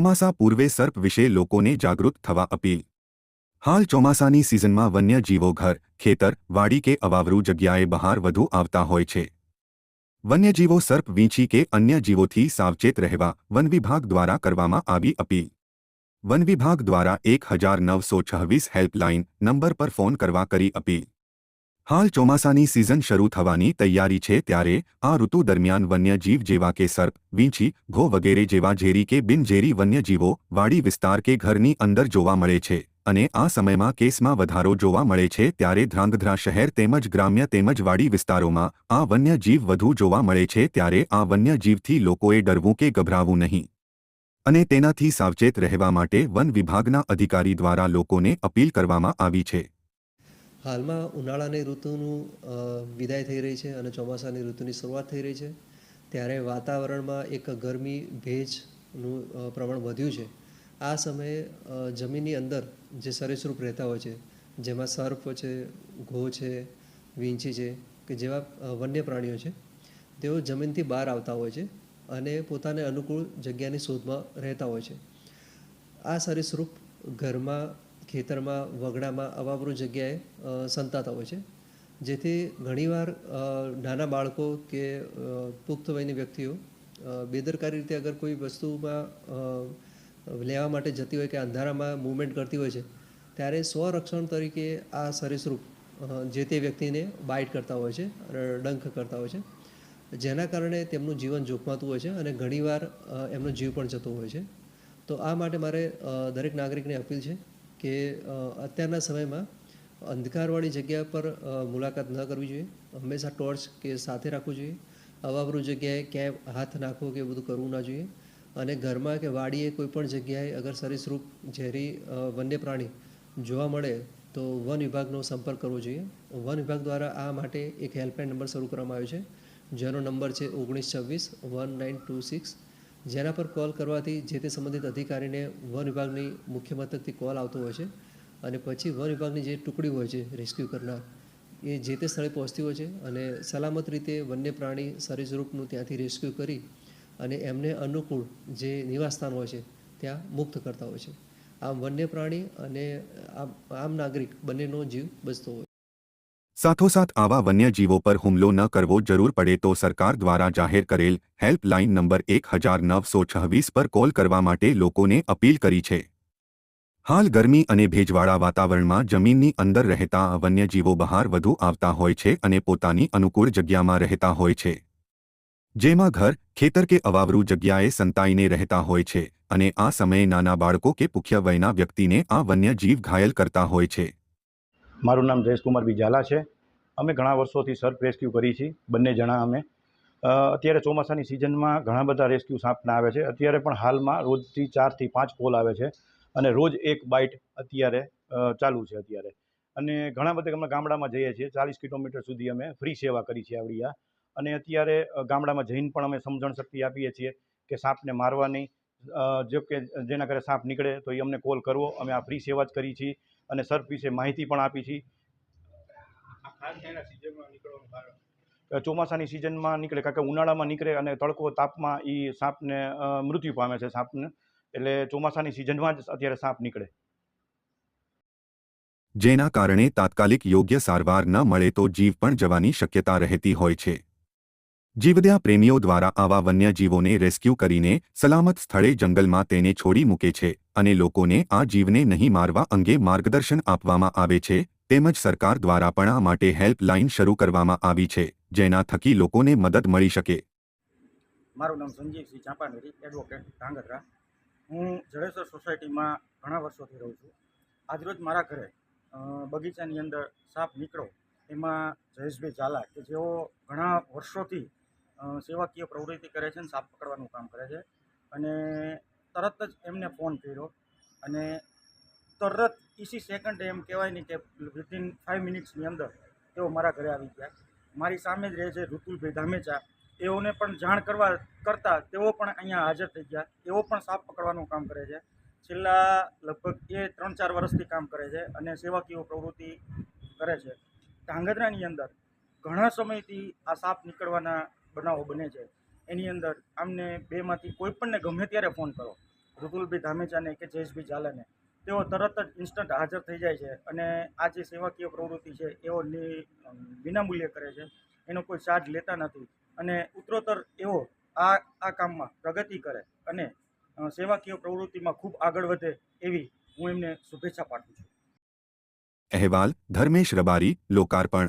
ચોમાસા પૂર્વે સર્પ વિશે લોકોને જાગૃત થવા અપીલ. હાલ ચોમાસાની સિઝનમાં વન્ય જીવો ઘર, ખેતર, વાડી કે અવાવરૂ જગ્યાએ બહાર વધુ આવતા હોય છે. વન્યજીવો સર્પ વીંછી કે અન્ય જીવોથી સાવચેત રહેવા વન વિભાગ દ્વારા કરવામાં આવી અપીલ. વન વિભાગ દ્વારા એક હજાર નવસો છવ્વીસ હેલ્પલાઇન નંબર પર ફોન કરવા કરી અપીલ. હાલ ચોમાસાની સિઝન શરૂ થવાની તૈયારી છે ત્યારે આ ઋતુ દરમિયાન વન્યજીવ જેવા કે સર્પ, વીંછી, ઘો વગેરે જેવા ઝેરી કે બિનઝેરી વન્યજીવો વાડી વિસ્તાર કે ઘરની અંદર જોવા મળે છે અને આ સમયમાં કેસમાં વધારો જોવા મળે છે ત્યારે ધ્રાંગધ્રા શહેર તેમજ ગ્રામ્ય તેમજ વાડી વિસ્તારોમાં આ વન્યજીવ વધુ જોવા મળે છે ત્યારે આ વન્યજીવથી લોકોએ ડરવું કે ગભરાવું નહીં. અને તેનાથી સાવચેત રહેવા માટે વન વિભાગના અધિકારી દ્વારા લોકોને અપીલ કરવામાં આવી છે. હાલમાં ઉનાળાની ઋતુનું વિદાય થઈ રહી છે અને ચોમાસાની ઋતુની શરૂઆત થઈ રહી છે. ત્યારે વાતાવરણમાં એક ગરમી ભેજનું પ્રમાણ વધ્યું છે. આ સમયે જમીનની અંદર જે સરીસૃપ રહેતા હોય છે, જેમાં સર્પ છે, ઘો છે, વીંછી છે કે જેવા વન્ય પ્રાણીઓ છે, તેઓ જમીનથી બહાર આવતા હોય છે અને પોતાને અનુકૂળ જગ્યાની શોધમાં રહેતા હોય છે. આ સરીસૃપ ઘરમાં ખેતરમાં, વગડામાં અવાવરૂ જગ્યાએ સંતાતા હોય છે. જેથી ઘણીવાર નાના બાળકો કે પુખ્ત વયની વ્યક્તિઓ બેદરકારી રીતે અગર કોઈ વસ્તુમાં લેવા માટે જતી હોય કે અંધારામાં મૂવમેન્ટ કરતી હોય છે, ત્યારે સ્વરક્ષણ તરીકે આ સરીસૃપ જે તે વ્યક્તિને બાઇટ કરતા હોય છે, અને ડંખ કરતા હોય છે, જેના કારણે તેમનું જીવન જોખમાતું હોય છે અને ઘણીવાર એમનો જીવ પણ જતો હોય છે. તો આ માટે મારે દરેક નાગરિકને અપીલ છે કે અત્યારના સમયમાં અંધકારવાળી જગ્યા પર મુલાકાત ન કરવી જોઈએ. હંમેશા ટોર્ચ કે સાથે રાખવું જોઈએ. અવાબરૂ જગ્યાએ ક્યાંય હાથ નાખવો કે બધું કરવું ના જોઈએ. અને ઘરમાં કે વાડીએ કોઈ પણ જગ્યાએ અગર સરીસૃપ, ઝેરી વન્ય પ્રાણી જોવા મળે, તો વન વિભાગનો સંપર્ક કરવો જોઈએ. વન વિભાગ દ્વારા આ માટે એક હેલ્પલાઇન નંબર શરૂ કરવામાં આવ્યો છે. જેનો નંબર છે ઓગણીસ છવ્વીસ વન નાઇન ટુ સિક્સ જેના પર કોલ કરવાથી જે તે સંબંધિત અધિકારીને વન વિભાગની મુખ્ય મથકથી કોલ આવતો હોય છે અને પછી વન વિભાગની જે ટુકડી હોય છે રેસ્ક્યુ કરનાર, એ જે તે સ્થળે પહોંચતી હોય છે અને સલામત રીતે વન્ય પ્રાણી સરીસૃપનું ત્યાંથી રેસ્ક્યુ કરી અને એમને અનુકૂળ જે નિવાસસ્થાન હોય છે ત્યાં મુક્ત કરતા હોય છે. આમ વન્ય પ્રાણી અને આમ નાગરિક બંનેનો જીવ બચતો હોય સાથોસાથ આવા વન્યજીવો પર હુમલો ન કરવો જરૂર પડે તો સરકાર દ્વારા જાહેર કરેલ હેલ્પલાઇન નંબર એક હજાર નવસો છવ્વીસ પર કોલ કરવા માટે લોકોને અપીલ કરી છે. હાલ ગરમી અને ભેજવાળા વાતાવરણમાં જમીનની અંદર રહેતા વન્યજીવો બહાર વધુ આવતા હોય છે અને પોતાની અનુકૂળ જગ્યામાં રહેતા હોય છે. જેમાં ઘર, ખેતર કે અવાવરૂ જગ્યાએ સંતાઈને રહેતા હોય છે અને આ સમયે નાના બાળકો કે પુખ્ય વયના વ્યક્તિને આ વન્યજીવ ઘાયલ કરતા હોય છે. મારું નામ જયેશકુમાર બીજાલા છે. અમે ઘણા વર્ષોથી સર્ફ રેસ્ક્યુ કરી છીએ. બંને જણા અમે. અત્યારે ચોમાસાની સિઝનમાં ઘણા બધા રેસ્ક્યુ સાપના આવે છે. અત્યારે પણ હાલમાં રોજથી ચારથી પાંચ કોલ આવે છે અને રોજ એક બાઇટ અત્યારે ચાલુ છે અત્યારે. અને ઘણા બધા અમે ગામડામાં જઈએ છીએ. ચાલીસ કિલોમીટર સુધી અમે ફ્રી સેવા કરી છે આવડી આ. અને અત્યારે ગામડામાં જઈને પણ અમે સમજણ શક્તિ આપીએ છીએ કે સાપને મારવા નહીં જો કે જેના ઘરે સાપ નીકળે તો એ અમને કોલ કરવો. અમે આ ફ્રી સેવા જ કરી છીએ. અને સર્ફ વિશે માહિતી પણ આપી છીએ ચોમાસાની સિઝનમાં નીકળે કારણ કે ઉનાળામાં નીકળે અને તડકો તાપમાં એ સાપને મૃત્યુ પામે છે સાપને. એટલે ચોમાસાની સિઝનમાં જ અત્યારે સાપ નીકળે. જેના કારણે તાત્કાલિક યોગ્ય સારવાર ન મળે તો જીવ પણ જવાની શક્યતા રહેતી હોય છે. જીવદયા પ્રેમીઓ દ્વારા આવા વન્યજીવોને રેસ્ક્યુ કરીને સલામત સ્થળે જંગલમાં તેને છોડી મૂકે છે અને લોકોને આ જીવને નહીં મારવા અંગે માર્ગદર્શન આપવામાં આવે છે, તેમજ સરકાર દ્વારા પણ આ માટે હેલ્પલાઇન શરૂ કરવામાં આવી છે, જેના થકી લોકોને મદદ મળી શકે. મારું નામ સંજીવસિંહ ચાંપાનેરી એડવોકેટ ધાંગધ્રા હું જડેશ્વર સોસાયટીમાં ઘણા વર્ષોથી રહું છું. આજરોજ મારા ઘરે બગીચાની અંદર સાપ નીકળો એમાં જયેશભાઈ ઝાલા, કે જેઓ ઘણા વર્ષોથી સેવાકીય પ્રવૃત્તિ કરે છે અને સાપ પકડવાનું કામ કરે છે. અને તરત જ એમને ફોન કર્યો અને તરત ઈસી સેકન્ડ એમ કહેવાય ને કે વિધિન ફાઇવ મિનિટ્સની અંદર તેઓ મારા ઘરે આવી ગયા. મારી સામે જ રહે છે ઋતુલભાઈ ધામેચા. એઓને પણ જાણ કરવા કરતાં તેઓ પણ અહીંયા હાજર થઈ ગયા. તેઓ પણ સાપ પકડવાનું કામ કરે છે. છેલ્લા લગભગ એ ત્રણ ચાર વર્ષથી કામ કરે છે અને સેવાકીય પ્રવૃત્તિ કરે છે. ધાંગધ્રાની અંદર ઘણા સમયથી આ સાપ નીકળવાના બનાવો બને છે. એની અંદર આમને બેમાંથી કોઈ પણને ગમે ત્યારે ફોન કરો. ઋતુલભાઈ ધામેચાને કે જયેશભાઈ ઝાલાને. તેઓ તરત જ ઇન્સ્ટન્ટ હાજર થઈ જાય છે અને આ જે સેવાકીય પ્રવૃત્તિ છે, એઓ વિનામૂલ્યે કરે છે. એનો કોઈ ચાર્જ લેતા નથી. અને ઉત્તરોત્તર એવો આ આ કામમાં પ્રગતિ કરે અને સેવાકીય પ્રવૃત્તિમાં ખૂબ આગળ વધે એવી હું એમને શુભેચ્છા પાઠવું છું. અહેવાલ, ધર્મેશ રબારી, લોકાર્પણ.